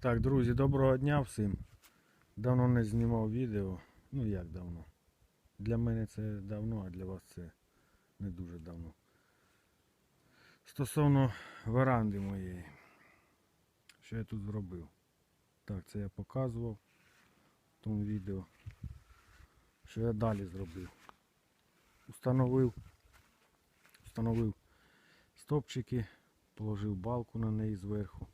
Так, друзі, доброго дня всім. Давно не знімав відео. Ну як давно? Для мене це давно, а для вас це не дуже давно. Стосовно веранди моєї. Що я тут зробив? Так, це я показував в тому відео. Що я далі зробив? Установив, установив стопчики, положив балку на неї зверху.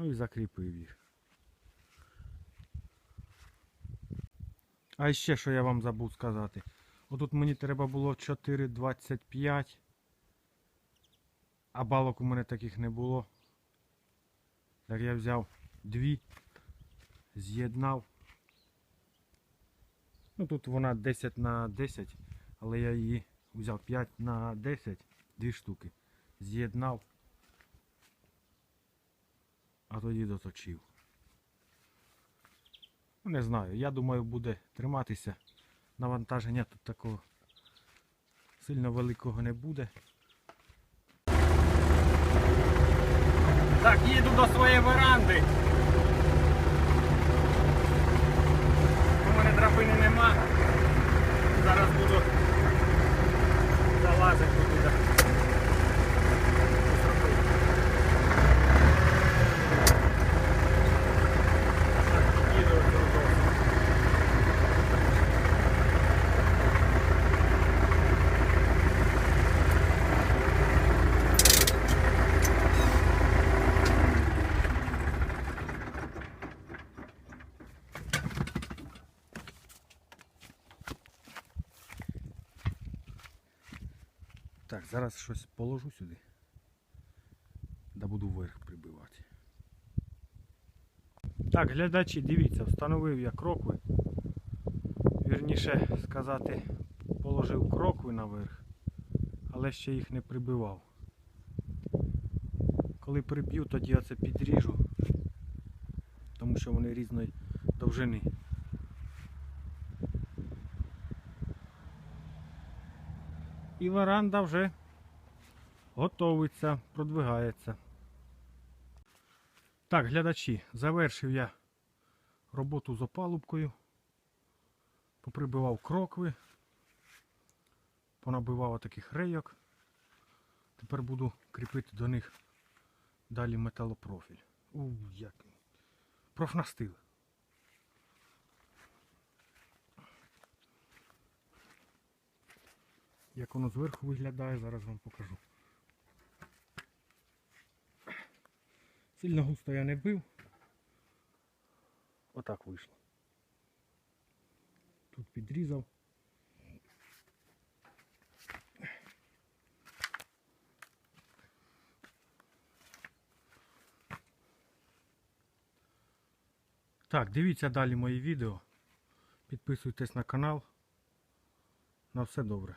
Ну і закріпив їх. А ще що я вам забув сказати. Отут мені треба було 4,25, а балок у мене таких не було. Так я взяв дві, з'єднав. Ну тут вона 10 на 10, але я її взяв 5 на 10, дві штуки. З'єднав а тоді доточив. Ну, не знаю, я думаю, буде триматися. Навантаження тут такого сильно великого не буде. Так, їду до своєї веранди. У мене драбини нема. Зараз буду залазити туди. Їду додому. Так, зараз щось положу сюди. Да буду вверх прибивати. Так, глядачі, дивіться, встановив я крокви. Вірніше сказати, положив крокви наверх, але ще їх не прибивав. Коли приб'ю, тоді я це підріжу, тому що вони різної довжини. І веранда вже готовиться, продвигається. Так, глядачі, завершив я роботу з опалубкою. Поприбивав крокви, понабивав таких рейок. Тепер буду кріпити до них далі металопрофіль. У, як. Профнастил. Як воно зверху виглядає, зараз вам покажу. Сильно густо я не бив. Отак вийшло. Тут підрізав. Так, дивіться далі мої відео. Підписуйтесь на канал. На все добре.